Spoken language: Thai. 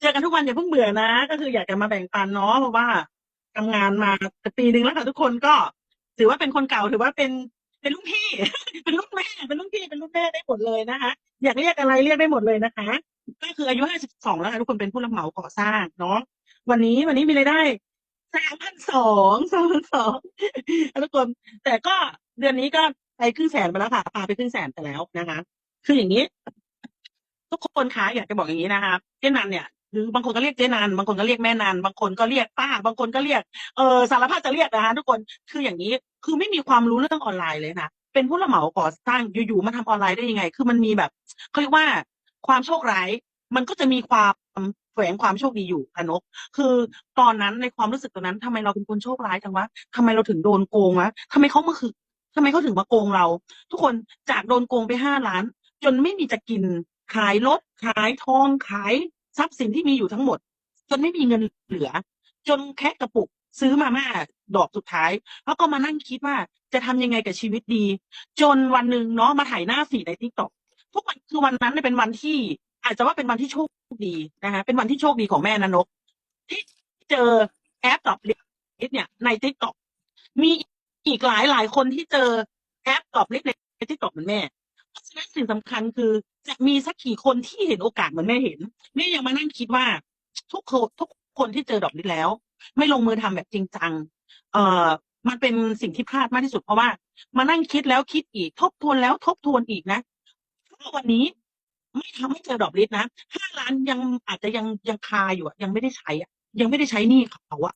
เจอกันทุกวันอย่าเพิ่งเบื่อนะ ก็คืออยากจะมาแบ่งปันเนาะเพราะว่าทำงานมาปีหนึ่งแล้วค่ะทุกคนก็ ถือว่าเป็นคนเก่าถือว่าเป็นเป็นรุ่นพี่ เป็นรุ่นแม่เป็นรุ่นพี่เป็นรุ่นแม่ได้หมดเลยนะคะอยากเรียกอะไรเรียกได้หมดเลยนะคะ ก็คืออายุห้าสิบสองแล้วค่ะทุกคนเป็นผู้รับเหมาก่อสร้างเนาะวันนี้วันนี้มีรายได้สามพันสองสามพันสองทุกคน แต่ก็เดือนนี้ก็ไปครึ่งแสนไปแล้วค่ะปาไปครึ่งแสนไปแล้วนะคะ คืออย่างนี้ ทุกคนคะอยากจะบอกอย่างนี้นะคะเจ๊นันเนี่ยหรือบางคนก็เรียกเจ๊นันบางคนก็เรียกแม่นันบางคนก็เรียกป้า บางคนก็เรียกเออสารพัดจะเรียกนะคะทุกคนคืออย่างนี้คือไม่มีความรู้เรื่องออนไลน์เลยนะเป็นผู้รับเหมาก่อสร้างอยู่ๆมาทำออนไลน์ได้ยังไง คือมันมีแบบเขาเรียกว่าความโชคร้ายมันก็จะมีความแฝงความโชคดีอยู่อะนก คือตอนนั้นในความรู้สึกตอนนั้นทำไมเราเป็นคนโชคร้ายจังวะทำไมเราถึงโดนโกงวะทำไมเขามาคือทำไมเขาถึงมาโกงเรา ทุกคนจากโดนโกงไปห้าล้าน จนไม่มีจะกิน ขายรถขายทองขายทรัพย์สินที่มีอยู่ทั้งหมด จนไม่มีเงินเหลือ จนแค่กระปุกซื้อมาม่าดอกสุดท้าย แล้วก็มานั่งคิดว่าจะทำยังไงกับชีวิตดี จนวันหนึ่งเนาะมาถ่ายหน้าฟีในทิกตอกทุกวันคือวันนั้นเนี่ยเป็นวันที่ อาจจะว่าเป็นวันที่โชคดีนะคะเป็นวันที่โชคดีของแม่นนก ที่เจอแอปตอบลิสเนี่ยในทิกตอกมีอีกหลายหลายคนที่เจอแอปตอบลิสในทิกตอกเหมือนแม่ เพราะสิ่งสำคัญคือจะมีสักกี่คนที่เห็นโอกาสเหมือนแม่เห็นแม่ยังมานั่งคิดว่า ทุกคนทุกคนที่เจอดอกนี้แล้ว ไม่ลงมือทำแบบจริงจังเอ่อมันเป็นสิ่งที่พลาดมากที่สุดเพราะว่า มานั่งคิดแล้วคิดอีก ทบทวนแล้วทบทวนอีกนะถ้าวันนี้ไม่ทำให้เจอดอกลิสนะห้าล้านยังอาจจะยังยังคาอยู่ยังไม่ได้ใช้อะยังไม่ได้ใช้นี้เขาอะ